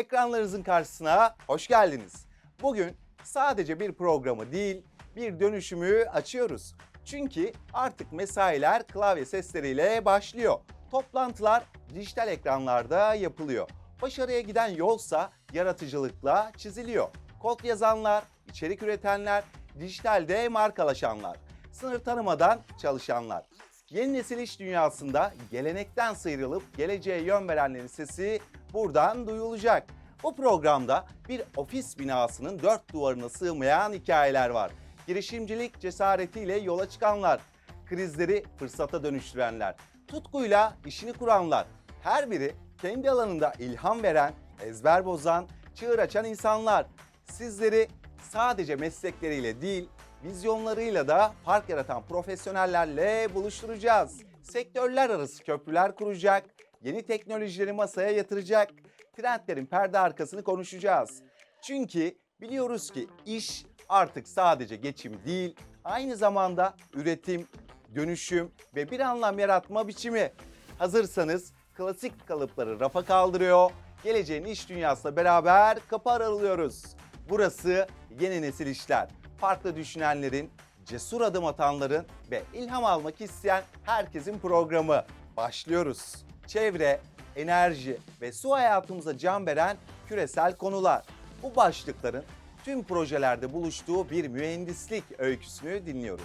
Ekranlarınızın karşısına hoş geldiniz. Bugün sadece bir programı değil, bir dönüşümü açıyoruz. Çünkü artık mesailer klavye sesleriyle başlıyor. Toplantılar dijital ekranlarda yapılıyor. Başarıya giden yolsa yaratıcılıkla çiziliyor. Kod yazanlar, içerik üretenler, dijitalde markalaşanlar, sınır tanımadan çalışanlar. Yeni nesil iş dünyasında gelenekten sıyrılıp geleceğe yön verenlerin sesi buradan duyulacak. Bu programda bir ofis binasının dört duvarına sığmayan hikayeler var. Girişimcilik cesaretiyle yola çıkanlar, krizleri fırsata dönüştürenler, tutkuyla işini kuranlar. Her biri kendi alanında ilham veren, ezber bozan, çığır açan insanlar. Sizleri sadece meslekleriyle değil, vizyonlarıyla da fark yaratan profesyonellerle buluşturacağız. Sektörler arası köprüler kuracak, yeni teknolojileri masaya yatıracak, trendlerin perde arkasını konuşacağız. Çünkü biliyoruz ki iş artık sadece geçim değil, aynı zamanda üretim, dönüşüm ve bir anlam yaratma biçimi. Hazırsanız klasik kalıpları rafa kaldırıyor, geleceğin iş dünyasıyla beraber kapı aralıyoruz. Burası yeni nesil işler. Farklı düşünenlerin, cesur adım atanların ve ilham almak isteyen herkesin programı. Başlıyoruz. Çevre, enerji ve su hayatımıza can veren küresel konular. Bu başlıkların tüm projelerde buluştuğu bir mühendislik öyküsünü dinliyoruz.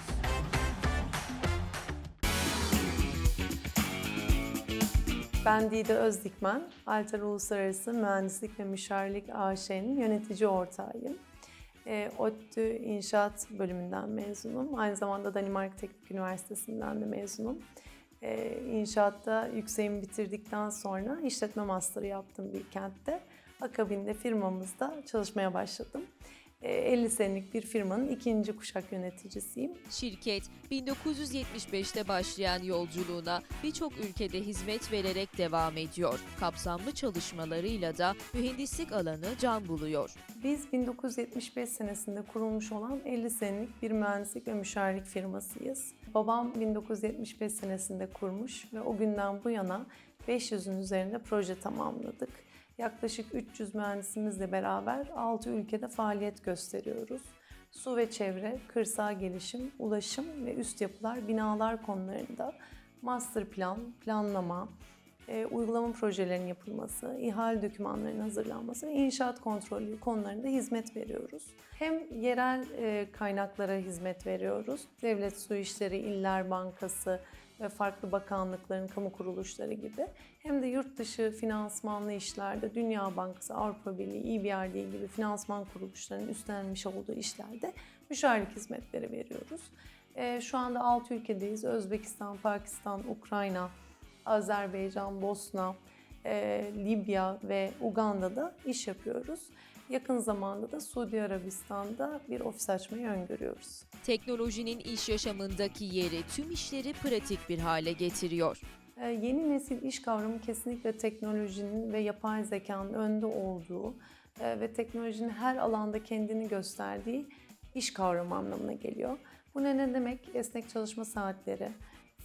Ben Dide Özdikmen, Alter Uluslararası Mühendislik ve Müşavirlik AŞ'nin yönetici ortağıyım. E, ODTÜ İnşaat bölümünden mezunum. Aynı zamanda Danimarka Teknik Üniversitesi'nden de mezunum. E, inşaatta yükseğimi bitirdikten sonra işletme master'ı yaptım Bilkent'te. Akabinde firmamızda çalışmaya başladım. E, 50 senelik bir firmanın ikinci kuşak yöneticisiyim. Şirket 1975'te başlayan yolculuğuna birçok ülkede hizmet vererek devam ediyor. Kapsamlı çalışmalarıyla da mühendislik alanı can buluyor. Biz 1975 senesinde kurulmuş olan 50 senelik bir mühendislik ve müşavirlik firmasıyız. Babam 1975 senesinde kurmuş ve o günden bu yana 500'ün üzerinde proje tamamladık. Yaklaşık 300 mühendisimizle beraber 6 ülkede faaliyet gösteriyoruz. Su ve çevre, kırsal gelişim, ulaşım ve üst yapılar, binalar konularında master plan, planlama, e, uygulama projelerinin yapılması, ihale dokümanlarının hazırlanması ve inşaat kontrolü konularında hizmet veriyoruz. Hem yerel e, kaynaklara hizmet veriyoruz. Devlet Su İşleri, İller Bankası ve farklı bakanlıkların kamu kuruluşları gibi. Hem de yurt dışı finansmanlı işlerde Dünya Bankası, Avrupa Birliği, EBRD gibi finansman kuruluşlarının üstlenmiş olduğu işlerde müşavirlik hizmetleri veriyoruz. E, şu anda 6 ülkedeyiz. Özbekistan, Pakistan, Ukrayna, Azerbaycan, Bosna, e, Libya ve Uganda'da iş yapıyoruz. Yakın zamanda da Suudi Arabistan'da bir ofis açmayı öngörüyoruz. Teknolojinin iş yaşamındaki yeri tüm işleri pratik bir hale getiriyor. E, yeni nesil iş kavramı kesinlikle teknolojinin ve yapay zekanın önde olduğu e, ve teknolojinin her alanda kendini gösterdiği iş kavramı anlamına geliyor. Bu ne ne demek? Esnek çalışma saatleri,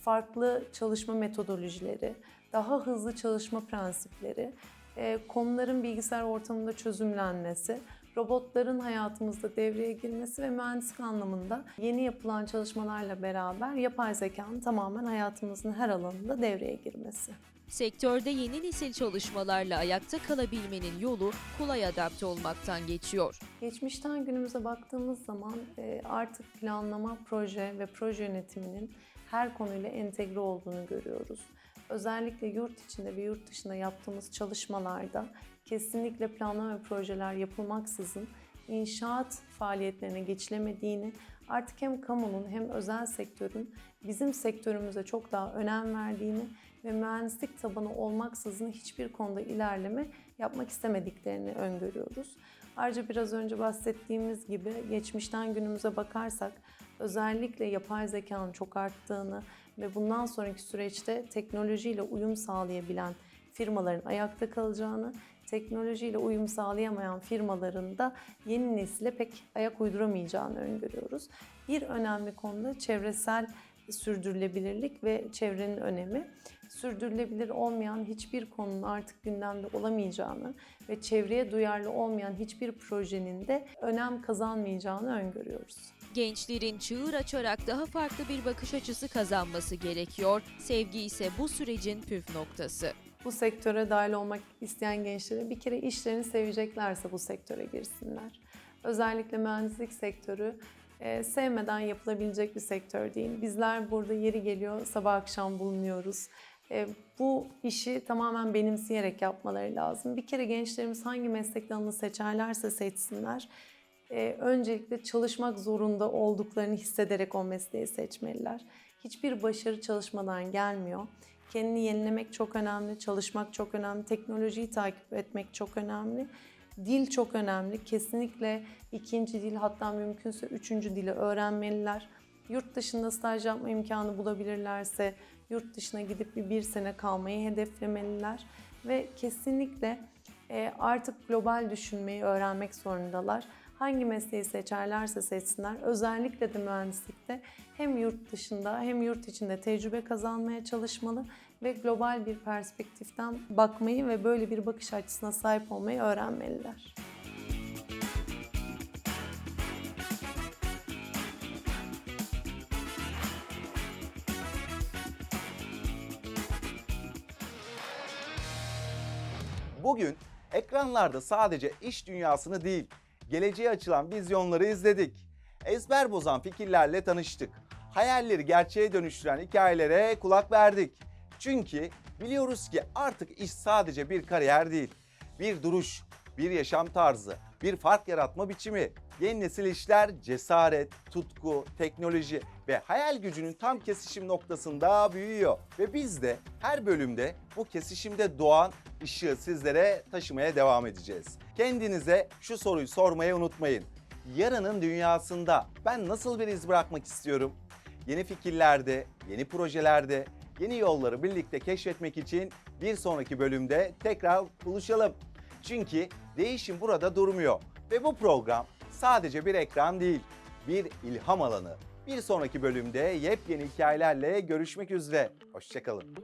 farklı çalışma metodolojileri, daha hızlı çalışma prensipleri, e, konuların bilgisayar ortamında çözümlenmesi, robotların hayatımızda devreye girmesi ve mühendislik anlamında yeni yapılan çalışmalarla beraber yapay zekanın tamamen hayatımızın her alanında devreye girmesi. Sektörde yeni nesil çalışmalarla ayakta kalabilmenin yolu kolay adapte olmaktan geçiyor. Geçmişten günümüze baktığımız zaman e, artık planlama, proje ve proje yönetiminin her konuyla entegre olduğunu görüyoruz. Özellikle yurt içinde ve yurt dışında yaptığımız çalışmalarda kesinlikle planlama ve projeler yapılmaksızın inşaat faaliyetlerine geçilemediğini, artık hem kamunun hem özel sektörün bizim sektörümüze çok daha önem verdiğini ve mühendislik tabanı olmaksızın hiçbir konuda ilerleme yapmak istemediklerini öngörüyoruz. Ayrıca biraz önce bahsettiğimiz gibi geçmişten günümüze bakarsak özellikle yapay zekanın çok arttığını ve bundan sonraki süreçte teknolojiyle uyum sağlayabilen firmaların ayakta kalacağını, teknolojiyle uyum sağlayamayan firmaların da yeni nesile pek ayak uyduramayacağını öngörüyoruz. Bir önemli konu da çevresel sürdürülebilirlik ve çevrenin önemi. Sürdürülebilir olmayan hiçbir konunun artık gündemde olamayacağını ve çevreye duyarlı olmayan hiçbir projenin de önem kazanmayacağını öngörüyoruz. Gençlerin çığır açarak daha farklı bir bakış açısı kazanması gerekiyor. Sevgi ise bu sürecin püf noktası. Bu sektöre dahil olmak isteyen gençlere bir kere işlerini seveceklerse bu sektöre girsinler. Özellikle mühendislik sektörü e, sevmeden yapılabilecek bir sektör değil. Bizler burada yeri geliyor sabah akşam bulunuyoruz. E, bu işi tamamen benimseyerek yapmaları lazım. Bir kere gençlerimiz hangi meslek dalını seçerlerse seçsinler. e, öncelikle çalışmak zorunda olduklarını hissederek o mesleği seçmeliler. Hiçbir başarı çalışmadan gelmiyor. Kendini yenilemek çok önemli, çalışmak çok önemli, teknolojiyi takip etmek çok önemli. Dil çok önemli. Kesinlikle ikinci dil hatta mümkünse üçüncü dili öğrenmeliler. Yurt dışında staj yapma imkanı bulabilirlerse yurt dışına gidip bir, bir sene kalmayı hedeflemeliler. Ve kesinlikle e, artık global düşünmeyi öğrenmek zorundalar. Hangi mesleği seçerlerse seçsinler, özellikle de mühendislikte hem yurt dışında hem yurt içinde tecrübe kazanmaya çalışmalı ve global bir perspektiften bakmayı ve böyle bir bakış açısına sahip olmayı öğrenmeliler. Bugün ekranlarda sadece iş dünyasını değil, geleceğe açılan vizyonları izledik. Ezber bozan fikirlerle tanıştık. Hayalleri gerçeğe dönüştüren hikayelere kulak verdik. Çünkü biliyoruz ki artık iş sadece bir kariyer değil. Bir duruş, bir yaşam tarzı, bir fark yaratma biçimi. Yeni nesil işler cesaret, tutku, teknoloji ve hayal gücünün tam kesişim noktasında büyüyor. Ve biz de her bölümde bu kesişimde doğan ışığı sizlere taşımaya devam edeceğiz. Kendinize şu soruyu sormayı unutmayın. Yarının dünyasında ben nasıl bir iz bırakmak istiyorum? Yeni fikirlerde, yeni projelerde, yeni yolları birlikte keşfetmek için bir sonraki bölümde tekrar buluşalım. Çünkü değişim burada durmuyor ve bu program sadece bir ekran değil, bir ilham alanı. Bir sonraki bölümde yepyeni hikayelerle görüşmek üzere. Hoşçakalın.